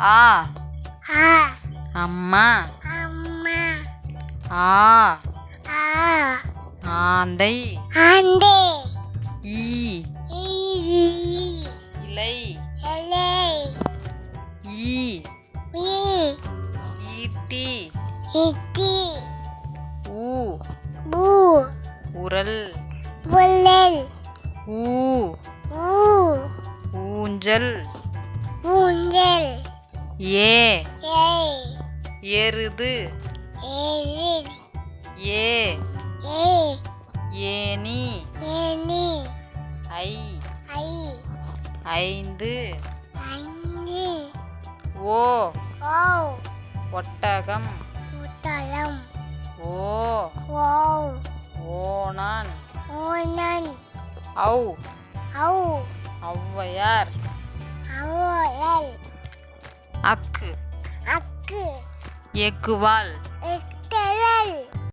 ஆ. ஆ. அம்மா. அம்மா. ஆ. ஆ. ஆந்தை. ஆந்தை. ஈ. இலை. இலை. ஈ. ஈ. ஈட்டி. ஈட்டி. ஊ. ஊ. உரல். உரல் ஊ. ஊ. ஊஞ்சல். ஊஞ்சல். ஏ. எருது ஏ. ஏனி ஐ. ஐ. ஐந்து. ஐந்து. ஓ. ஓ. ஒட்டகம். முத்தலம் ஓ. ஓ. ஓணான். ஓனன் ஔ. ஔ. ஔவையார். அக்கு. அக்கு. எக்குவால்